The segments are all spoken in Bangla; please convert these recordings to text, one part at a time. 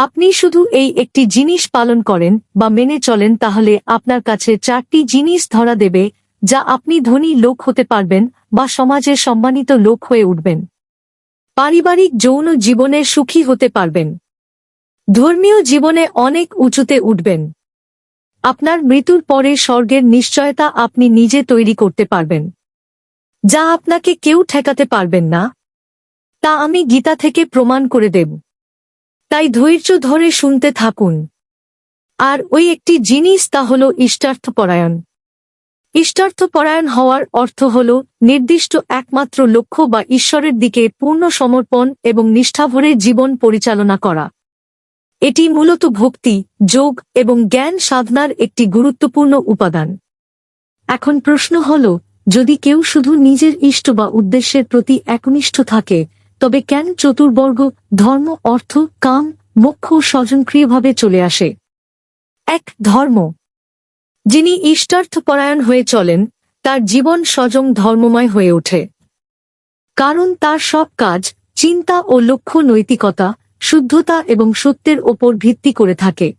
আপনি শুধু এই একটি জিনিস পালন করেন বা মেনে চলেন তাহলে আপনার কাছে চারটি জিনিস ধরা দেবে, যা আপনি ধনী লোক হতে পারবেন বা সমাজের সম্মানিত লোক হয়ে উঠবেন। পারিবারিক যৌন জীবনে সুখী হতে পারবেন। ধর্মীয় জীবনে অনেক উঁচুতে উঠবেন। আপনার মৃত্যুর পরে স্বর্গের নিশ্চয়তা আপনি নিজে তৈরি করতে পারবেন। যা আপনাকে কেউ ঠেকাতে পারবেন না। তা আমি গীতা থেকে প্রমাণ করে দেব। তাই ধৈর্য ধরে শুনতে থাকুন। আর ওই একটি জিনিস তা হল ইষ্টার্থপরায়ণ। ইষ্টার্থপরায়ণ হওয়ার অর্থ হল নির্দিষ্ট একমাত্র লক্ষ্য বা ঈশ্বরের দিকে পূর্ণ সমর্পণ এবং নিষ্ঠাভরে জীবন পরিচালনা করা। এটি মূলত ভক্তি, যোগ এবং জ্ঞান সাধনার একটি গুরুত্বপূর্ণ উপাদান। এখন প্রশ্ন হল, যদি কেউ শুধু নিজের ইষ্ট বা উদ্দেশ্যের প্রতি একনিষ্ঠ থাকে তবে কেন চতুর্বর্গ, ধর্ম, অর্থ, কাম, মোক্ষ স্বজনক্রিয়ভাবে চলে আসে? এক, ধর্ম। যিনি ইষ্টার্থপরায়ণ হয়ে চলেন, তার জীবন স্বজং ধর্মময় হয়ে ওঠে। কারণ তার সব কাজ চিন্তা ও লক্ষ্য নৈতিকতা, শুদ্ধতা এবং সত্যের ওপর ভিত্তি করে থাকে।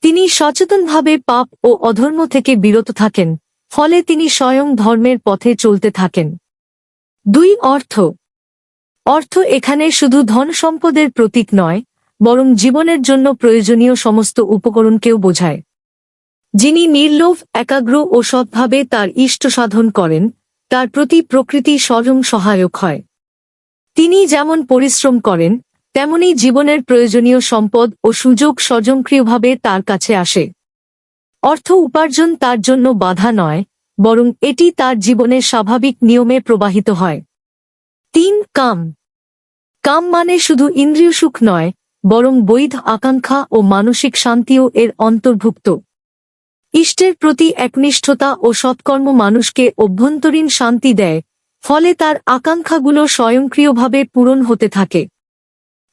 তিনি সচেতনভাবে পাপ ও অধর্ম থেকে বিরত থাকেন, ফলে তিনি স্বয়ং ধর্মের পথে চলতে থাকেন। দুই, অর্থ। অর্থ এখানে শুধু ধন সম্পদের প্রতীক নয়, বরং জীবনের জন্য প্রয়োজনীয় সমস্ত উপকরণকেও বোঝায়। যিনি নির্লোভ, একাগ্র ও সৎভাবে তার ইষ্ট সাধন করেন, তার প্রতি প্রকৃতি স্বয়ং সহায়ক হয়। তিনি যেমন পরিশ্রম করেন, তেমনি জীবনের প্রয়োজনীয় সম্পদ ও সুযোগ স্বয়ংক্রিয়ভাবে তার কাছে আসে। অর্থ উপার্জন তার জন্য বাধা নয়, বরং এটি তার জীবনের স্বাভাবিক নিয়মে প্রবাহিত হয়। তিন কাম। কাম মানে শুধু ইন্দ্রিয় সুখ নয়, বরং বৈধ আকাঙ্ক্ষা ও মানসিক শান্তিও এর অন্তর্ভুক্ত। ইষ্টের প্রতি একনিষ্ঠতা ও সৎকর্ম মানুষকে অভ্যন্তরীণ শান্তি দেয়, ফলে তার আকাঙ্ক্ষাগুলো স্বয়ংক্রিয়ভাবে পূরণ হতে থাকে।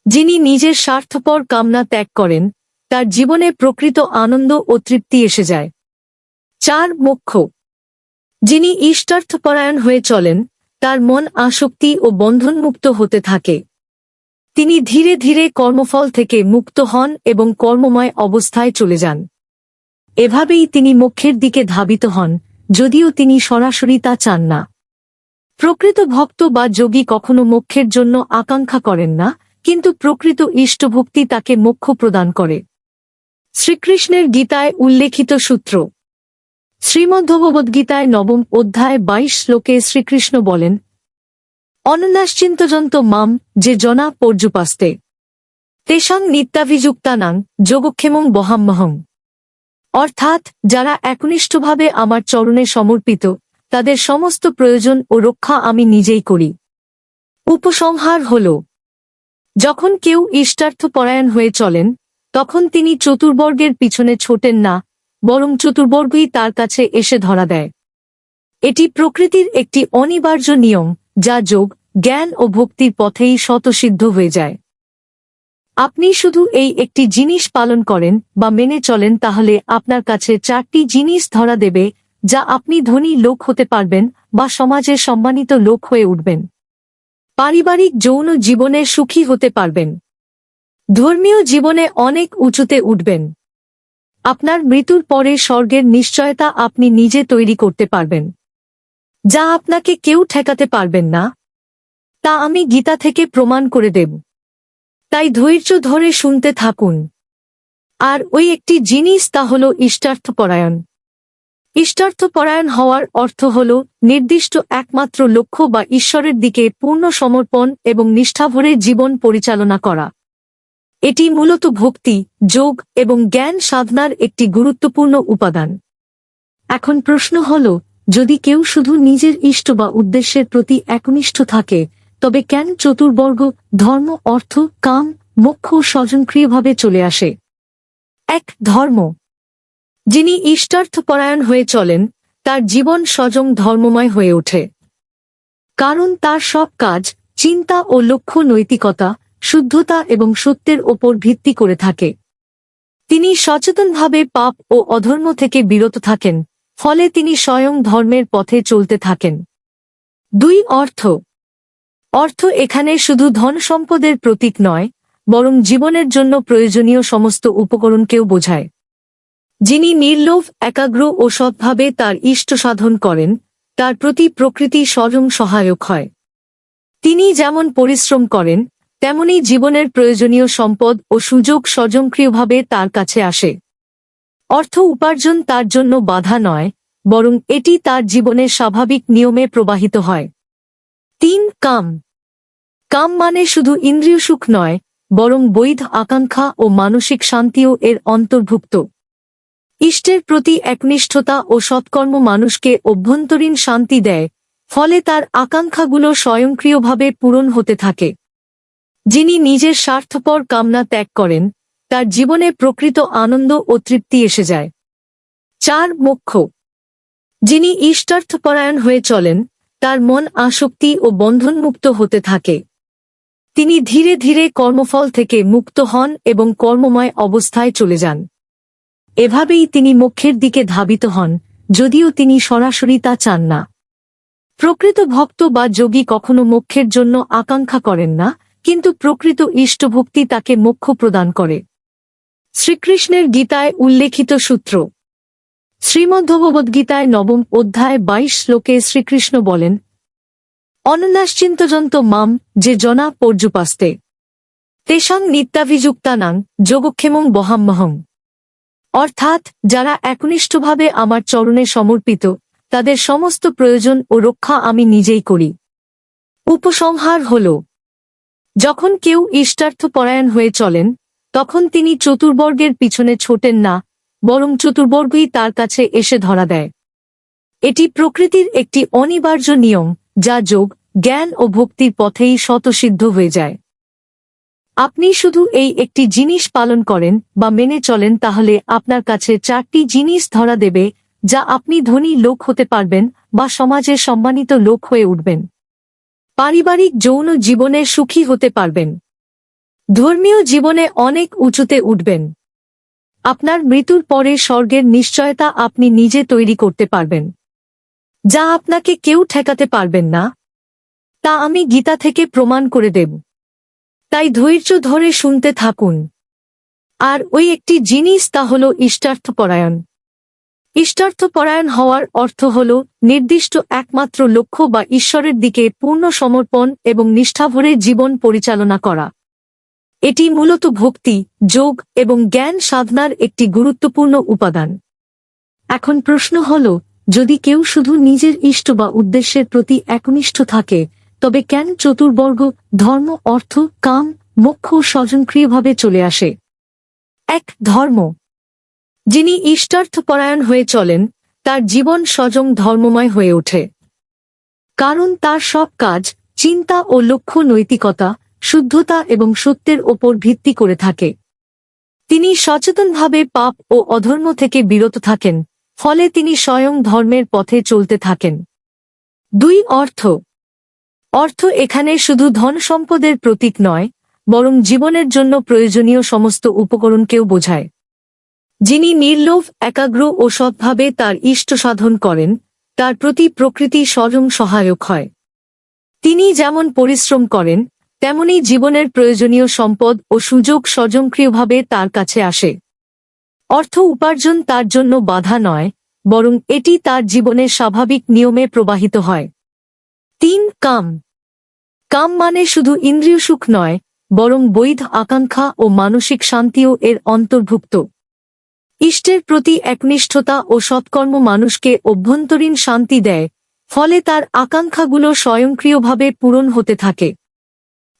যিনি নিজের স্বার্থপর কামনা ত্যাগ করেন, তার জীবনে প্রকৃত আনন্দ ও তৃপ্তি এসে যায়। চার মোক্ষ। যিনি ইষ্টার্থপরায়ণ হয়ে চলেন তার মন আসক্তি ও বন্ধনমুক্ত হতে থাকে। তিনি ধীরে ধীরে কর্মফল থেকে মুক্ত হন এবং কর্মময় অবস্থায় চলে যান। এভাবেই তিনি মোক্ষের দিকে ধাবিত হন, যদিও তিনি সরাসরি তা চান না। প্রকৃত ভক্ত বা যোগী কখনো মোক্ষের জন্য আকাঙ্ক্ষা করেন না, কিন্তু প্রকৃত ইষ্টভক্তি তাকে মোক্ষ প্রদান করে। শ্রীকৃষ্ণের গীতায় উল্লেখিত সূত্র শ্রীমদ্ভগবদ্গীতায় নবম অধ্যায় বাইশ শ্লোকে শ্রীকৃষ্ণ বলেন, অনন্যাশ্চিন্তজন্ত মাম যে জনা পর্যুপাস্তে। তেষাং নিত্যাভিযুক্তানাং যোগক্ষেমং বহাম্মহং। অর্থাৎ যারা একনিষ্ঠভাবে আমার চরণে সমর্পিত, তাদের সমস্ত প্রয়োজন ও রক্ষা আমি নিজেই করি। উপসংহার হল, যখন কেউ ইষ্টার্থপরায়ণ হয়ে চলেন, তখন তিনি চতুর্বর্গের পিছনে ছোটেন না বরং চতুর্বর্গই তার কাছে এসে ধরা দেয়। এটি প্রকৃতির একটি অনিবার্য নিয়ম, যা যোগ, জ্ঞান ও ভক্তির পথেই শতসিদ্ধ হয়ে যায়। আপনি শুধু এই একটি জিনিস পালন করেন বা মেনে চলেন, তাহলে আপনার কাছে চারটি জিনিস ধরা দেবে, যা আপনি ধনী লোক হতে পারবেন বা সমাজে সম্মানিত লোক হয়ে উঠবেন। পারিবারিক যৌন জীবনে সুখী হতে পারবেন। ধর্মীয় জীবনে অনেক উঁচুতে উঠবেন। আপনার মৃত্যুর পরে স্বর্গের নিশ্চয়তা আপনি নিজে তৈরি করতে পারবেন। যা আপনাকে কেউ ঠেকাতে পারবেন না। তা আমি গীতা থেকে প্রমাণ করে দেব। তাই ধৈর্য ধরে শুনতে থাকুন। আর ওই একটি জিনিস তা হল ইষ্টার্থপরায়ণ। ইষ্টার্থপরায়ণ হওয়ার অর্থ হল নির্দিষ্ট একমাত্র লক্ষ্য বা ঈশ্বরের দিকে পূর্ণ সমর্পণ এবং নিষ্ঠাভরে জীবন পরিচালনা করা। এটি মূলত ভক্তি, যোগ এবং জ্ঞান সাধনার একটি গুরুত্বপূর্ণ উপাদান। এখন প্রশ্ন হল, যদি কেউ শুধু নিজের ইষ্ট বা উদ্দেশ্যের প্রতি একনিষ্ঠ থাকে, তবে কেন চতুর্বর্গ, ধর্ম, অর্থ, কাম, মোক্ষ স্বজনক্রিয়ভাবে চলে আসে? এক, ধর্ম। যিনি ইষ্টার্থপরায়ণ হয়ে চলেন, তার জীবন স্বজং ধর্মময় হয়ে ওঠে। কারণ তার সব কাজ, চিন্তা ও লক্ষ্য নৈতিকতা শুদ্ধতা এবং সত্যের ওপর ভিত্তি করে থাকে। তিনি সচেতনভাবে পাপ ও অধর্ম থেকে বিরত থাকেন, ফলে তিনি স্বয়ং ধর্মের পথে চলতে থাকেন। দুই অর্থ। অর্থ এখানে শুধু ধন সম্পদের প্রতীক নয়, বরং জীবনের জন্য প্রয়োজনীয় সমস্ত উপকরণকেও বোঝায়। যিনি নির্লোভ, একাগ্র ও সৎভাবে তার ইষ্ট সাধন করেন, তার প্রতি প্রকৃতি স্বয়ং সহায়ক হয়। তিনি যেমন পরিশ্রম করেন তেমনি জীবনের প্রয়োজনীয় সম্পদ ও সুযোগ স্বজনক্রিয়ভাবে তার কাছে আসে। অর্থ উপার্জন তার জন্য বাধা নয়, বরং এটি তার জীবনের স্বাভাবিক নিয়মে প্রবাহিত হয়। তিন, কাম। কাম মানে শুধু ইন্দ্রিয় সুখ নয়, বরং বৈধ আকাঙ্ক্ষা ও মানসিক শান্তিও এর অন্তর্ভুক্ত। ইষ্টের প্রতি একনিষ্ঠতা ও সৎকর্ম মানুষকে অভ্যন্তরীণ শান্তি দেয়, ফলে তার আকাঙ্ক্ষাগুলো স্বয়ংক্রিয়ভাবে পূরণ হতে থাকে। যিনি নিজের স্বার্থপর কামনা ত্যাগ করেন, তার জীবনে প্রকৃত আনন্দ ও তৃপ্তি এসে যায়। চার মোক্ষ। যিনি ইষ্টার্থপরায়ণ হয়ে চলেন, তার মন আসক্তি ও বন্ধনমুক্ত হতে থাকে। তিনি ধীরে ধীরে কর্মফল থেকে মুক্ত হন এবং কর্মময় অবস্থায় চলে যান। এভাবেই তিনি মোক্ষের দিকে ধাবিত হন, যদিও তিনি সরাসরি তা চান না। প্রকৃত ভক্ত বা যোগী কখনো মোক্ষের জন্য আকাঙ্ক্ষা করেন না কিন্তু প্রকৃত ইষ্টভক্তি তাকে মোক্ষ প্রদান করে। শ্রীকৃষ্ণের গীতায় উল্লেখিত সূত্র। শ্রীমদ্ভগবদ্গীতায় নবম অধ্যায় বাইশ শ্লোকে শ্রীকৃষ্ণ বলেন, অনন্যাশ্চিন্তজন্ত মাম যে জনা পর্যুপাস্তে। তেষাং নিত্যাভিযুক্তানাং যোগক্ষেমং বহাম্মহং। অর্থাৎ যারা একনিষ্ঠভাবে আমার চরণে সমর্পিত, তাদের সমস্ত প্রয়োজন ও রক্ষা আমি নিজেই করি। উপসংহার হল যখন কেউ ইষ্টার্থপরায়ণ হয়ে চলেন, তখন তিনি চতুর্বর্গের পিছনে ছোটেন না, বরং চতুর্বর্গই তার কাছে এসে ধরা দেয়। এটি প্রকৃতির একটি অনিবার্য নিয়ম, যা যোগ, জ্ঞান ও ভক্তির পথেই শতসিদ্ধ হয়ে যায়। আপনি শুধু এই একটি জিনিস পালন করেন বা মেনে চলেন, তাহলে আপনার কাছে চারটি জিনিস ধরা দেবে, যা আপনি ধনী লোক হতে পারবেন বা সমাজের সম্মানিত লোক হয়ে উঠবেন। পারিবারিক যৌন জীবনে সুখী হতে পারবেন। ধর্মীয় জীবনে অনেক উঁচুতে উঠবেন। আপনার মৃত্যুর পরে স্বর্গের নিশ্চয়তা আপনি নিজে তৈরি করতে পারবেন। যা আপনাকে কেউ ঠেকাতে পারবেন না। তা আমি গীতা থেকে প্রমাণ করে দেব। তাই ধৈর্য ধরে শুনতে থাকুন। আর ওই একটি জিনিস তা হল ইষ্টার্থপরায়ণ। ইষ্টার্থপরায়ণ হওয়ার অর্থ হল নির্দিষ্ট একমাত্র লক্ষ্য বা ঈশ্বরের দিকে পূর্ণ সমর্পণ এবং নিষ্ঠাভরে জীবন পরিচালনা করা। এটি মূলত ভক্তি, যোগ এবং জ্ঞান সাধনার একটি গুরুত্বপূর্ণ উপাদান। এখন প্রশ্ন হল, যদি কেউ শুধু নিজের ইষ্ট বা উদ্দেশ্যের প্রতি একনিষ্ঠ থাকে, তবে কেন চতুর্বর্গ, ধর্ম, অর্থ, কাম, মোক্ষ স্বজনক্রিয়ভাবে চলে আসে? এক, ধর্ম। যিনি ইষ্টার্থপরায়ণ হয়ে চলেন, তার জীবন স্বজং ধর্মময় হয়ে ওঠে। কারণ তার সব কাজ চিন্তা ও লক্ষ্য নৈতিকতা, শুদ্ধতা এবং সত্যের ওপর ভিত্তি করে থাকে। তিনি সচেতনভাবে পাপ ও অধর্ম থেকে বিরত থাকেন, ফলে তিনি স্বয়ং ধর্মের পথে চলতে থাকেন। দুই অর্থ। অর্থ এখানে শুধু ধন সম্পদের প্রতীক নয়, বরং জীবনের জন্য প্রয়োজনীয় সমস্ত উপকরণকেও বোঝায়। যিনি নির্লোভ, একাগ্র ও সৎভাবে তার ইষ্ট সাধন করেন, তার প্রতি প্রকৃতি স্বয়ং সহায়ক হয়। তিনি যেমন পরিশ্রম করেন, তেমনি জীবনের প্রয়োজনীয় সম্পদ ও সুযোগ স্বয়ংক্রিয়ভাবে তার কাছে আসে। অর্থ উপার্জন তার জন্য বাধা নয়, বরং এটি তার জীবনের স্বাভাবিক নিয়মে প্রবাহিত হয়। তিন, কাম। কাম মানে শুধু ইন্দ্রিয় সুখ নয়, বরং বৈধ আকাঙ্ক্ষা ও মানসিক শান্তিও এর অন্তর্ভুক্ত। ইষ্টের প্রতি একনিষ্ঠতা ও সৎকর্ম মানুষকে অভ্যন্তরীণ শান্তি দেয়, ফলে তার আকাঙ্ক্ষাগুলো স্বয়ংক্রিয়ভাবে পূরণ হতে থাকে।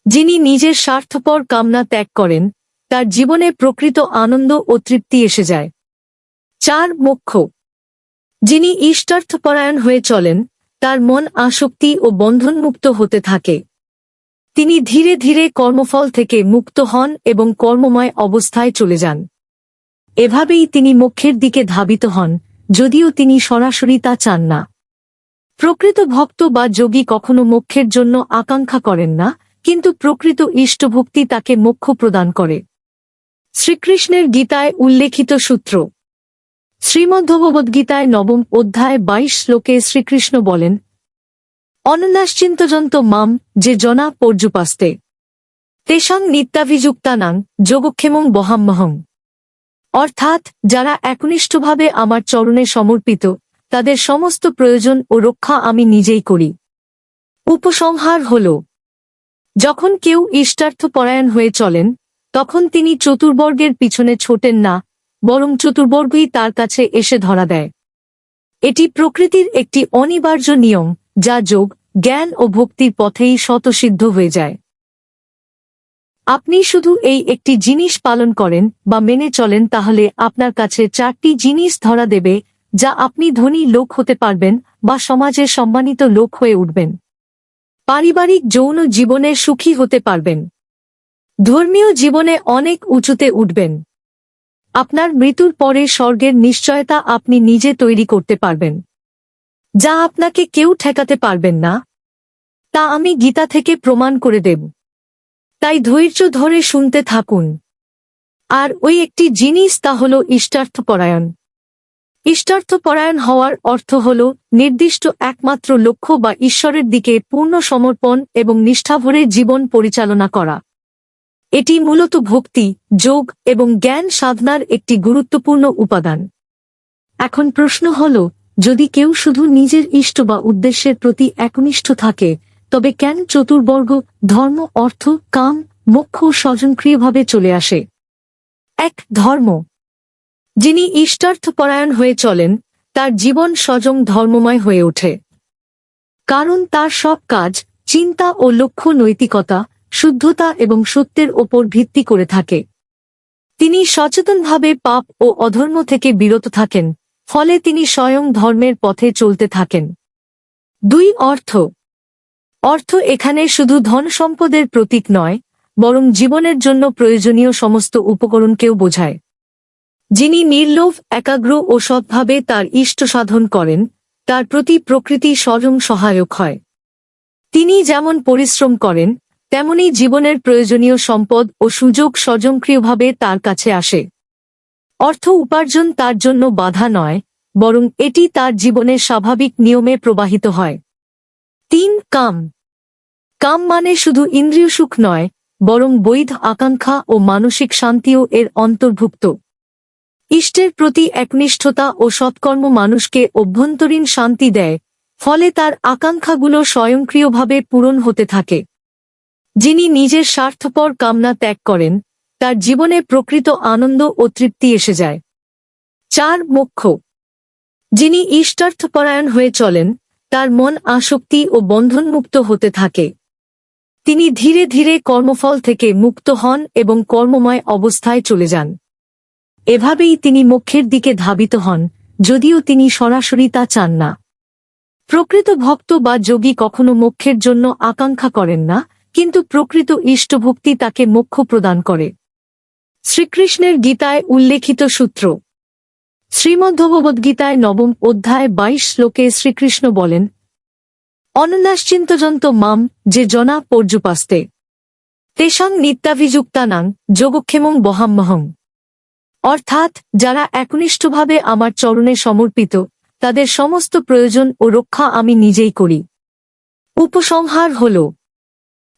যিনি নিজের স্বার্থপর কামনা ত্যাগ করেন, তার জীবনে প্রকৃত আনন্দ ও তৃপ্তি এসে যায়। চার, মোক্ষ। যিনি ইষ্টার্থপরায়ণ হয়ে চলেন, তার মন আসক্তি ও বন্ধনমুক্ত হতে থাকে। তিনি ধীরে ধীরে কর্মফল থেকে মুক্ত হন এবং কর্মময় অবস্থায় চলে যান। এভাবেই তিনি মোক্ষের দিকে ধাবিত হন, যদিও তিনি সরাসরি তা চান না। প্রকৃত ভক্ত বা যোগী কখনো মোক্ষের জন্য আকাঙ্ক্ষা করেন না, কিন্তু প্রকৃত ইষ্টভক্তি তাকে মোক্ষ প্রদান করে। শ্রীকৃষ্ণের গীতায় উল্লেখিত সূত্র। শ্রীমদ্ভগবদ্গীতায় নবম অধ্যায় বাইশ শ্লোকে শ্রীকৃষ্ণ বলেন, অনন্যাশ্চিন্তজন্ত মাম যে জনা পর্যুপাস্তে। তেষাং নিত্যাভিযুক্তানাং যোগক্ষেমং বহাম্মহং। অর্থাৎ, যারা একনিষ্ঠভাবে আমার চরণে সমর্পিত, তাদের সমস্ত প্রয়োজন ও রক্ষা আমি নিজেই করি। উপসংহার হল, যখন কেউ ইষ্টার্থপরায়ণ হয়ে চলেন, তখন তিনি চতুর্বর্গের পিছনে ছোটেন না, বরং চতুর্বর্গই তার কাছে এসে ধরা দেয়। এটি প্রকৃতির একটি অনিবার্য নিয়ম, যা যোগ, জ্ঞান ও ভক্তির পথেই শতসিদ্ধ হয়ে যায়। আপনি শুধু এই একটি জিনিস পালন করেন বা মেনে চলেন তাহলে আপনার কাছে চারটি জিনিস ধরা দেবে, যা আপনি ধনী লোক হতে পারবেন বা সমাজের সম্মানিত লোক হয়ে উঠবেন। পারিবারিক যৌন জীবনে সুখী হতে পারবেন। ধর্মীয় জীবনে অনেক উঁচুতে উঠবেন। আপনার মৃত্যুর পরে স্বর্গের নিশ্চয়তা আপনি নিজে তৈরি করতে পারবেন। যা আপনাকে কেউ ঠেকাতে পারবেন না। তা আমি গীতা থেকে প্রমাণ করে দেব। তাই ধৈর্য ধরে শুনতে থাকুন। আর ওই একটি জিনিস তা হল ইষ্টার্থপরায়ণ। ইষ্টার্থপরায়ণ হওয়ার অর্থ হল নির্দিষ্ট একমাত্র লক্ষ্য বা ঈশ্বরের দিকে পূর্ণ সমর্পণ এবং নিষ্ঠাভরে জীবন পরিচালনা করা। এটি মূলত ভক্তি, যোগ এবং জ্ঞান সাধনার একটি গুরুত্বপূর্ণ উপাদান। এখন প্রশ্ন হল, যদি কেউ শুধু নিজের ইষ্ট বা উদ্দেশ্যের প্রতি একনিষ্ঠ থাকে তবে কেন চতুর্বর্গ, ধর্ম, অর্থ, কাম, মোক্ষ স্বজনক্রিয়ভাবে চলে আসে? এক, ধর্ম। যিনি ইষ্টার্থপরায়ণ হয়ে চলেন, তার জীবন স্বজং ধর্মময় হয়ে ওঠে। কারণ তার সব কাজ চিন্তা ও লক্ষ্য নৈতিকতা, শুদ্ধতা এবং সত্যের ওপর ভিত্তি করে থাকে। তিনি সচেতনভাবে পাপ ও অধর্ম থেকে বিরত থাকেন, ফলে তিনি স্বয়ং ধর্মের পথে চলতে থাকেন। দুই, অর্থ। অর্থ এখানে শুধু ধন সম্পদের প্রতীক নয়, বরং জীবনের জন্য প্রয়োজনীয় সমস্ত উপকরণকেও বোঝায়। যিনি নির্লোভ, একাগ্র ও সৎভাবে তার ইষ্ট সাধন করেন, তার প্রতি প্রকৃতি স্বয়ং সহায়ক হয়। তিনি যেমন পরিশ্রম করেন, তেমনি জীবনের প্রয়োজনীয় সম্পদ ও সুযোগ স্বয়ংক্রিয়ভাবে তার কাছে আসে। অর্থ উপার্জন তার জন্য বাধা নয়, বরং এটি তার জীবনের স্বাভাবিক নিয়মে প্রবাহিত হয়। তিন কাম। কাম মানে শুধু ইন্দ্রিয় সুখ নয়, বরং বৈধ আকাঙ্ক্ষা ও মানসিক শান্তিও এর অন্তর্ভুক্ত। ইষ্টের প্রতি একনিষ্ঠতা ও সৎকর্ম মানুষকে অভ্যন্তরীণ শান্তি দেয়, ফলে তার আকাঙ্ক্ষাগুলো স্বয়ংক্রিয়ভাবে পূরণ হতে থাকে। যিনি নিজের স্বার্থপর কামনা ত্যাগ করেন, তার জীবনে প্রকৃত আনন্দ ও তৃপ্তি এসে যায়। চার মোক্ষ। যিনি ইষ্টার্থপরায়ণ হয়ে চলেন তার মন আসক্তি ও বন্ধনমুক্ত হতে থাকে। তিনি ধীরে ধীরে কর্মফল থেকে মুক্ত হন এবং কর্মময় অবস্থায় চলে যান। এভাবেই তিনি মোক্ষের দিকে ধাবিত হন, যদিও তিনি সরাসরি তা চান না। প্রকৃত ভক্ত বা যোগী কখনো মোক্ষের জন্য আকাঙ্ক্ষা করেন না, কিন্তু প্রকৃত ইষ্টভক্তি তাকে মোক্ষ প্রদান করে। শ্রীকৃষ্ণের গীতায় উল্লেখিত সূত্র শ্রীমদ্ভগবদ্গীতায় নবম অধ্যায় বাইশ শ্লোকে শ্রীকৃষ্ণ বলেন, অনন্যাশ্চিন্তজন্ত মাম যে জনা পর্যুপাস্তে। তেষাং নিত্যাভিযুক্তানাং যোগক্ষেমং বহাম্মহং। অর্থাৎ যারা একনিষ্ঠভাবে আমার চরণে সমর্পিত, তাদের সমস্ত প্রয়োজন ও রক্ষা আমি নিজেই করি। উপসংহার হল,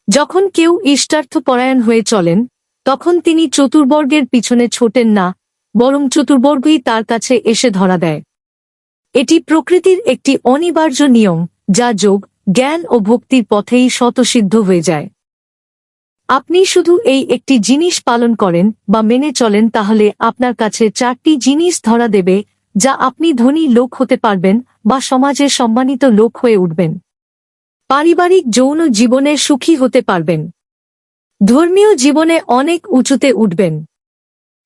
যখন কেউ ইষ্টার্থপরায়ণ হয়ে চলেন, তখন তিনি চতুর্বর্গের পিছনে ছোটেন না বরং চতুর্বর্গই তার কাছে এসে ধরা দেয়। এটি প্রকৃতির একটি অনিবার্য নিয়ম, যা যোগ, জ্ঞান ও ভক্তির পথেই শতসিদ্ধ হয়ে যায়। আপনি শুধু এই একটি জিনিস পালন করেন বা মেনে চলেন, তাহলে আপনার কাছে চারটি জিনিস ধরা দেবে, যা আপনি ধনী লোক হতে পারবেন বা সমাজে সম্মানিত লোক হয়ে উঠবেন। পারিবারিক যৌন জীবনে সুখী হতে পারবেন। ধর্মীয় জীবনে অনেক উঁচুতে উঠবেন।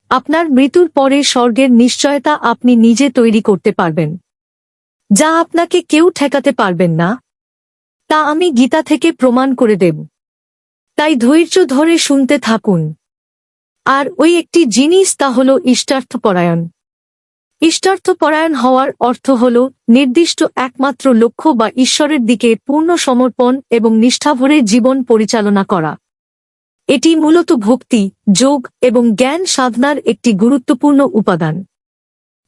আপনার মৃত্যুর পরে স্বর্গের নিশ্চয়তা আপনি নিজে তৈরি করতে পারবেন। যা আপনাকে কেউ ঠেকাতে পারবেন না। তা আমি গীতা থেকে প্রমাণ করে দেব। তাই ধৈর্য ধরে শুনতে থাকুন। আর ওই একটি জিনিস তা হল ইষ্টার্থপরায়ণ। ইষ্টার্থপরায়ণ হওয়ার অর্থ হল নির্দিষ্ট একমাত্র লক্ষ্য বা ঈশ্বরের দিকে পূর্ণ সমর্পণ এবং নিষ্ঠাভরে জীবন পরিচালনা করা। এটি মূলত ভক্তি, যোগ এবং জ্ঞান সাধনার একটি গুরুত্বপূর্ণ উপাদান।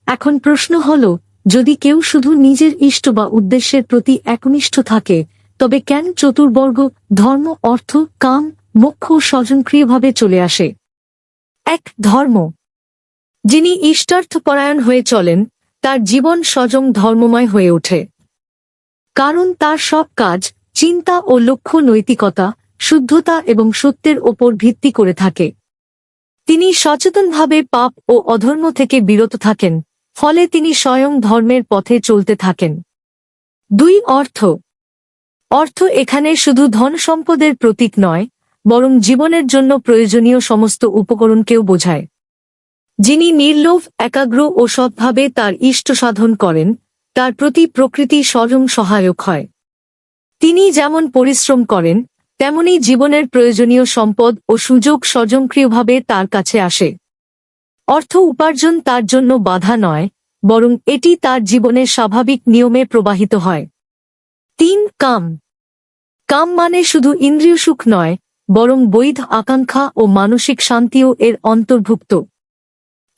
এখন প্রশ্ন হল, যদি কেউ শুধু নিজের ইষ্ট বা উদ্দেশ্যের প্রতি একনিষ্ঠ থাকে, তবে কেন চতুর্বর্গ, ধর্ম, অর্থ, কাম মুখ্য স্বজনক্রিয়ভাবে চলে আসে? এক, ধর্ম। যিনি ইষ্টার্থপরায়ণ হয়ে চলেন, তার জীবন স্বজং ধর্মময় হয়ে ওঠে। কারণ তার সব কাজ, চিন্তা ও লক্ষ্য নৈতিকতা শুদ্ধতা এবং সত্যের ওপর ভিত্তি করে থাকে। তিনি সচেতনভাবে পাপ ও অধর্ম থেকে বিরত থাকেন, ফলে তিনি স্বয়ং ধর্মের পথে চলতে থাকেন। দুই অর্থ। অর্থ এখানে শুধু ধন সম্পদের প্রতীক নয়, বরং জীবনের জন্য প্রয়োজনীয় সমস্ত উপকরণকেও বোঝায়। যিনি নির্লোভ, একাগ্র ও সৎভাবে তার ইষ্ট সাধন করেন, তার প্রতি প্রকৃতি স্বয়ং সহায়ক হয়। তিনি যেমন পরিশ্রম করেন তেমনি জীবনের প্রয়োজনীয় সম্পদ ও সুযোগ স্বজনক্রিয়ভাবে তার কাছে আসে। অর্থ উপার্জন তার জন্য বাধা নয়, বরং এটি তার জীবনের স্বাভাবিক নিয়মে প্রবাহিত হয়। তিন, কাম। কাম মানে শুধু ইন্দ্রিয় সুখ নয়, বরং বৈধ আকাঙ্ক্ষা ও মানসিক শান্তিও এর অন্তর্ভুক্ত।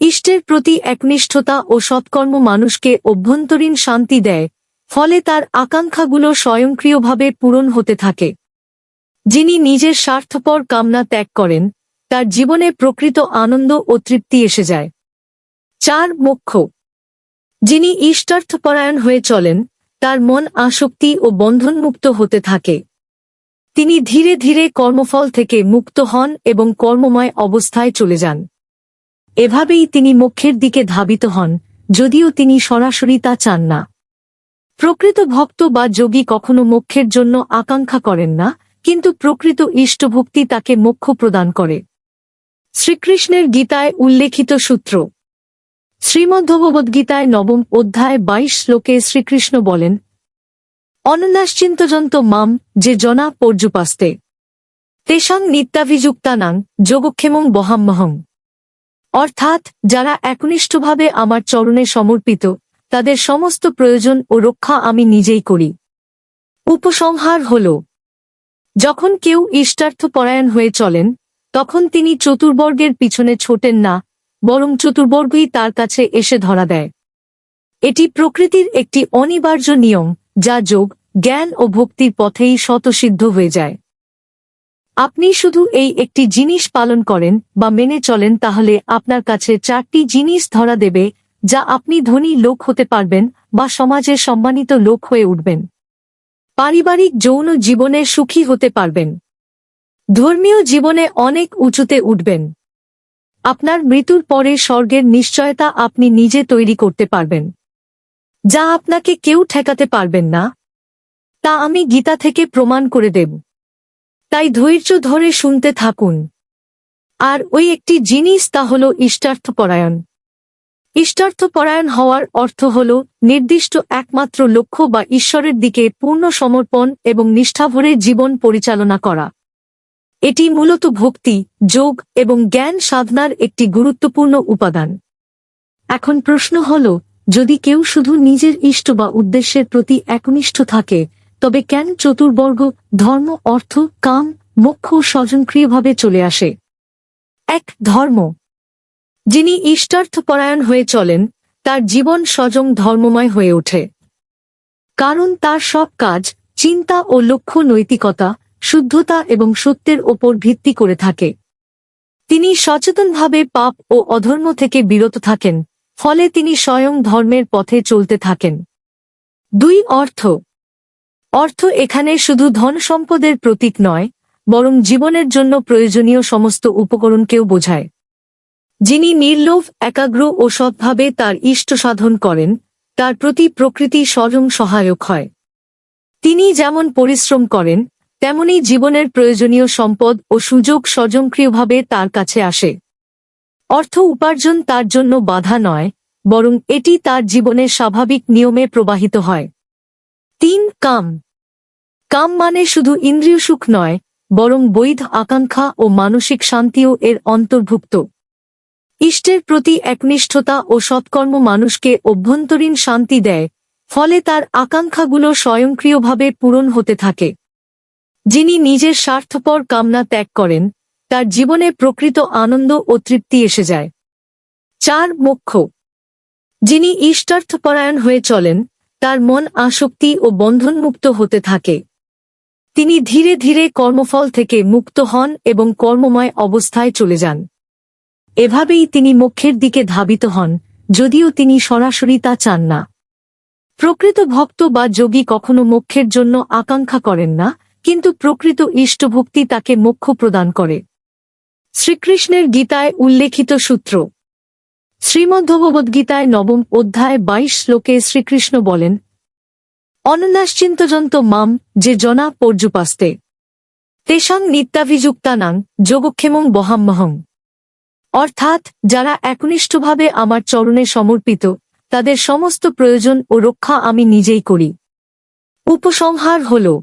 ইষ্টের প্রতি একনিষ্ঠতা ও সৎকর্ম মানুষকে অভ্যন্তরীণ শান্তি দেয়, ফলে তার আকাঙ্ক্ষাগুলো স্বয়ংক্রিয়ভাবে পূরণ হতে থাকে। যিনি নিজের স্বার্থপর কামনা ত্যাগ করেন, তার জীবনে প্রকৃত আনন্দ ও তৃপ্তি এসে যায়। চার মোক্ষ। যিনি ইষ্টার্থপরায়ণ হয়ে চলেন, তার মন আসক্তি ও বন্ধনমুক্ত হতে থাকে। তিনি ধীরে ধীরে কর্মফল থেকে মুক্ত হন এবং কর্মময় অবস্থায় চলে যান। এভাবেই তিনি মোক্ষের দিকে ধাবিত হন, যদিও তিনি সরাসরি তা চান না। প্রকৃত ভক্ত বা যোগী কখনো মোক্ষের জন্য আকাঙ্ক্ষা করেন না কিন্তু প্রকৃত ইষ্টভক্তি তাকে মোক্ষ প্রদান করে। শ্রীকৃষ্ণের গীতায় উল্লেখিত সূত্র। শ্রীমদ্ভগবদ্গীতায় নবম অধ্যায় বাইশ শ্লোকে শ্রীকৃষ্ণ বলেন, অনন্যাশ্চিন্তজন্ত মাম যে জনা পর্যুপাস্তে। তেষাং নিত্যাভিযুক্তানাং যোগক্ষেমং বহাম্মহং। অর্থাৎ যারা একনিষ্ঠভাবে আমার চরণে সমর্পিত, তাদের সমস্ত প্রয়োজন ও রক্ষা আমি নিজেই করি। উপসংহার হল যখন কেউ ইষ্টার্থপরায়ণ হয়ে চলেন, তখন তিনি চতুর্বর্গের পিছনে ছোটেন না, বরং চতুর্বর্গই তার কাছে এসে ধরা দেয়। এটি প্রকৃতির একটি অনিবার্য নিয়ম, যা যোগ, জ্ঞান ও ভক্তির পথেই শতসিদ্ধ হয়ে যায়। আপনি শুধু এই একটি জিনিস পালন করেন বা মেনে চলেন, তাহলে আপনার কাছে চারটি জিনিস ধরা দেবে, যা আপনি ধনী লোক হতে পারবেন বা সমাজের সম্মানিত লোক হয়ে উঠবেন। পারিবারিক যৌন জীবনে সুখী হতে পারবেন। ধর্মীয় জীবনে অনেক উঁচুতে উঠবেন। আপনার মৃত্যুর পরে স্বর্গের নিশ্চয়তা আপনি নিজে তৈরি করতে পারবেন। যা আপনাকে কেউ ঠেকাতে পারবেন না। তা আমি গীতা থেকে প্রমাণ করে দেব। তাই ধৈর্য ধরে শুনতে থাকুন। আর ওই একটি জিনিস তা হল ইষ্টার্থপরায়ণ। ইষ্টার্থপরায়ণ হওয়ার অর্থ হল নির্দিষ্ট একমাত্র লক্ষ্য বা ঈশ্বরের দিকে পূর্ণ সমর্পণ এবং নিষ্ঠাভরে জীবন পরিচালনা করা। এটি মূলত ভক্তি, যোগ এবং জ্ঞান সাধনার একটি গুরুত্বপূর্ণ উপাদান। এখন প্রশ্ন হল, যদি কেউ শুধু নিজের ইষ্ট বা উদ্দেশ্যের প্রতি একনিষ্ঠ থাকে, তবে কেন চতুর্বর্গ, ধর্ম, অর্থ, কাম, মোক্ষ স্বজনক্রিয়ভাবে চলে আসে? এক, ধর্ম। যিনি ইষ্টার্থপরায়ণ হয়ে চলেন, তার জীবন স্বজং ধর্মময় হয়ে ওঠে। কারণ তার সব কাজ চিন্তা ও লক্ষ্য নৈতিকতা, শুদ্ধতা এবং সত্যের ওপর ভিত্তি করে থাকে। তিনি সচেতনভাবে পাপ ও অধর্ম থেকে বিরত থাকেন, ফলে তিনি স্বয়ং ধর্মের পথে চলতে থাকেন। দুই অর্থ। অর্থ এখানে শুধু ধন সম্পদের প্রতীক নয়, বরং জীবনের জন্য প্রয়োজনীয় সমস্ত উপকরণকেও বোঝায়। যিনি নির্লোভ, একাগ্র ও সৎভাবে তার ইষ্ট সাধন করেন, তার প্রতি প্রকৃতি স্বয়ং সহায়ক হয়। তিনি যেমন পরিশ্রম করেন, তেমনি জীবনের প্রয়োজনীয় সম্পদ ও সুযোগ স্বয়ংক্রিয়ভাবে তার কাছে আসে। অর্থ উপার্জন তার জন্য বাধা নয়, বরং এটি তার জীবনের স্বাভাবিক নিয়মে প্রবাহিত হয়। তিন, কাম। কাম মানে শুধু ইন্দ্রিয় সুখ নয়, বরং বৈধ আকাঙ্ক্ষা ও মানসিক শান্তিও এর অন্তর্ভুক্ত। ইষ্টের প্রতি একনিষ্ঠতা ও সৎকর্ম মানুষকে অভ্যন্তরীণ শান্তি দেয়, ফলে তার আকাঙ্ক্ষাগুলো স্বয়ংক্রিয়ভাবে পূরণ হতে থাকে। যিনি নিজের স্বার্থপর কামনা ত্যাগ করেন, তার জীবনে প্রকৃত আনন্দ ও তৃপ্তি এসে যায়। চার, মোক্ষ। যিনি ইষ্টার্থপরায়ণ হয়ে চলেন, তার মন আসক্তি ও বন্ধনমুক্ত হতে থাকে। তিনি ধীরে ধীরে কর্মফল থেকে মুক্ত হন এবং কর্মময় অবস্থায় চলে যান। এভাবেই তিনি মোক্ষের দিকে ধাবিত হন, যদিও তিনি সরাসরি তা চান না। প্রকৃত ভক্ত বা যোগী কখনো মোক্ষের জন্য আকাঙ্ক্ষা করেন না, কিন্তু প্রকৃত ইষ্টভক্তি তাকে মোক্ষ প্রদান করে। শ্রীকৃষ্ণের গীতায় উল্লেখিত সূত্র। শ্রীমদ্ভগবদ্গীতায় নবম অধ্যায় বাইশ শ্লোকে শ্রীকৃষ্ণ বলেন, অনন্যাশ্চিন্তজন্ত মাম যে জনা পর্যুপাস্তে। তেষাং নিত্যাভিযুক্তানাং যোগক্ষেমং বহাম্মহং। অর্থাৎ, যারা একনিষ্ঠভাবে আমার চরণে সমর্পিত, তাদের সমস্ত প্রয়োজন ও রক্ষা আমি নিজেই করি। উপসংহার হল,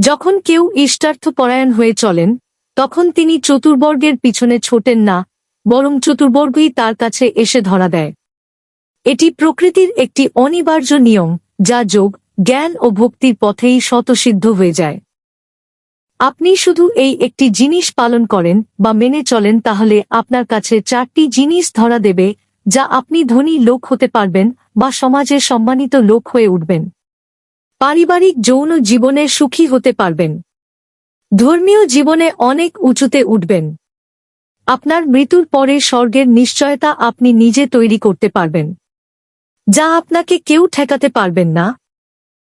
যখন কেউ ইষ্টার্থপরায়ণ হয়ে চলেন, তখন তিনি চতুর্বর্গের পিছনে ছোটেন না, বরং চতুর্বর্গই তার কাছে এসে ধরা দেয়। এটি প্রকৃতির একটি অনিবার্য নিয়ম, যা যোগ, জ্ঞান ও ভক্তির পথেই শতসিদ্ধ হয়ে যায়। আপনি শুধু এই একটি জিনিস পালন করেন বা মেনে চলেন তাহলে আপনার কাছে চারটি জিনিস ধরা দেবে, যা আপনি ধনী লোক হতে পারবেন বা সমাজের সম্মানিত লোক হয়ে উঠবেন। পারিবারিক যৌন জীবনে সুখী হতে পারবেন। ধর্মীয় জীবনে অনেক উঁচুতে উঠবেন। আপনার মৃত্যুর পরে স্বর্গের নিশ্চয়তা আপনি নিজে তৈরি করতে পারবেন। যা আপনাকে কেউ ঠেকাতে পারবেন না।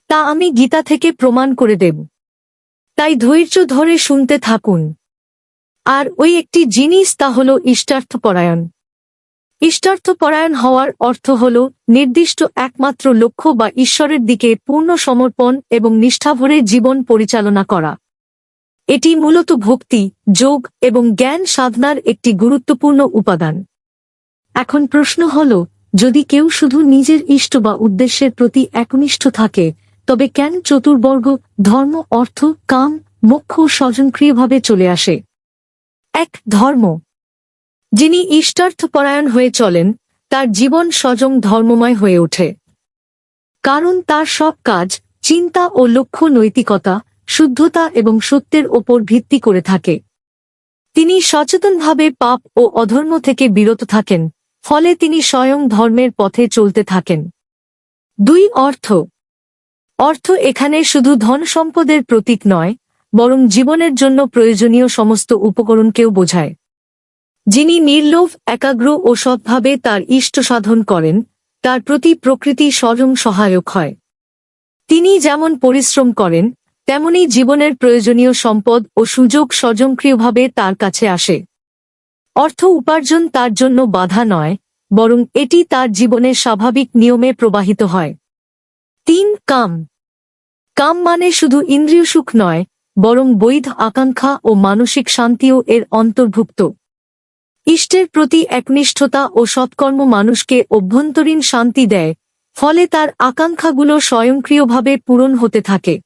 তা আমি গীতা থেকে প্রমাণ করে দেব। তাই ধৈর্য ধরে শুনতে থাকুন। আর ওই একটি জিনিস তা হল ইষ্টার্থপরায়ণ। ইষ্টার্থপরায়ণ হওয়ার অর্থ হল নির্দিষ্ট একমাত্র লক্ষ্য বা ঈশ্বরের দিকে পূর্ণ সমর্পণ এবং নিষ্ঠাভরে জীবন পরিচালনা করা। এটি মূলত ভক্তি, যোগ এবং জ্ঞান সাধনার একটি গুরুত্বপূর্ণ উপাদান। এখন প্রশ্ন হল, যদি কেউ শুধু নিজের ইষ্ট বা উদ্দেশ্যের প্রতি একনিষ্ঠ থাকে তবে কেন চতুর্বর্গ, ধর্ম, অর্থ, কাম, মোক্ষ স্বজনক্রিয়ভাবে চলে আসে? এক, ধর্ম। যিনি ইষ্টার্থপরায়ণ হয়ে চলেন, তার জীবন স্বজং ধর্মময় হয়ে ওঠে। কারণ তার সব কাজ চিন্তা ও লক্ষ্য নৈতিকতা, শুদ্ধতা এবং সত্যের ওপর ভিত্তি করে থাকে। তিনি সচেতনভাবে পাপ ও অধর্ম থেকে বিরত থাকেন, ফলে তিনি স্বয়ং ধর্মের পথে চলতে থাকেন। দুই, অর্থ। অর্থ এখানে শুধু ধন সম্পদের প্রতীক নয়, বরং জীবনের জন্য প্রয়োজনীয় সমস্ত উপকরণকেও বোঝায়। যিনি নির্লোভ, একাগ্র ও সৎভাবে তার ইষ্ট সাধন করেন, তার প্রতি প্রকৃতি স্বয়ং সহায়ক হয়। তিনি যেমন পরিশ্রম করেন, তেমনি জীবনের প্রয়োজনীয় সম্পদ ও সুযোগ স্বয়ংক্রিয়ভাবে তার কাছে আসে। অর্থ উপার্জন তার জন্য বাধা নয়, বরং এটি তার জীবনের স্বাভাবিক নিয়মে প্রবাহিত হয়। তিন কাম। কাম মানে শুধু ইন্দ্রিয় সুখ নয়, বরং বৈধ আকাঙ্ক্ষা ও মানসিক শান্তিও এর অন্তর্ভুক্ত। ইষ্টের প্রতি একনিষ্ঠতা ও সৎকর্ম মানুষকে অভ্যন্তরীণ শান্তি দেয়, ফলে তার আকাঙ্ক্ষাগুলো স্বয়ংক্রিয়ভাবে পূরণ হতে থাকে।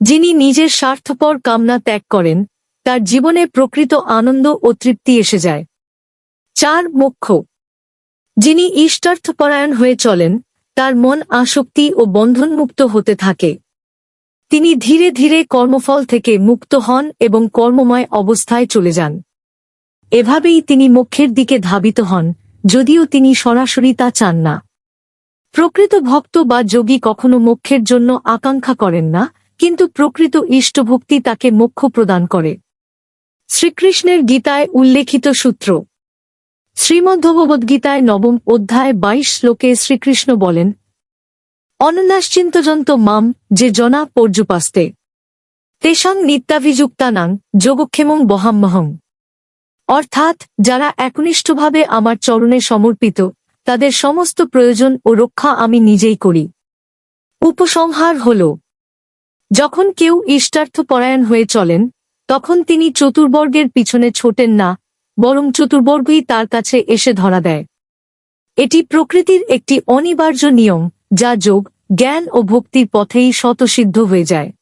যিনি নিজের স্বার্থপর কামনা ত্যাগ করেন, তার জীবনে প্রকৃত আনন্দ ও তৃপ্তি এসে যায়। চার মোক্ষ। যিনি ইষ্টার্থপরায়ণ হয়ে চলেন তার মন আসক্তি ও বন্ধনমুক্ত হতে থাকে। তিনি ধীরে ধীরে কর্মফল থেকে মুক্ত হন এবং কর্মময় অবস্থায় চলে যান। এভাবেই তিনি মোক্ষের দিকে ধাবিত হন, যদিও তিনি সরাসরি তা চান না। প্রকৃত ভক্ত বা যোগী কখনো মোক্ষের জন্য আকাঙ্ক্ষা করেন না, কিন্তু প্রকৃত ইষ্টভক্তি তাকে মোক্ষ প্রদান করে। শ্রীকৃষ্ণের গীতায় উল্লেখিত সূত্র শ্রীমদ্ভগবদ্গীতায় নবম অধ্যায় বাইশ শ্লোকে শ্রীকৃষ্ণ বলেন, অনন্যাশ্চিন্তজন্ত মাম যে জনা পর্যুপাস্তে। তেষাং নিত্যাভিযুক্তানাং যোগক্ষেমং বহাম্মহং। অর্থাৎ যারা একনিষ্ঠভাবে আমার চরণে সমর্পিত, তাদের সমস্ত প্রয়োজন ও রক্ষা আমি নিজেই করি। উপসংহার হল, যখন কেউ ইষ্টার্থপরায়ণ হয়ে চলেন, তখন তিনি চতুর্বর্গের পিছনে ছোটেন না বরং চতুর্বর্গই তার কাছে এসে ধরা দেয়। এটি প্রকৃতির একটি অনিবার্য নিয়ম, যা যোগ, জ্ঞান ও ভক্তির পথেই শতসিদ্ধ হয়ে যায়।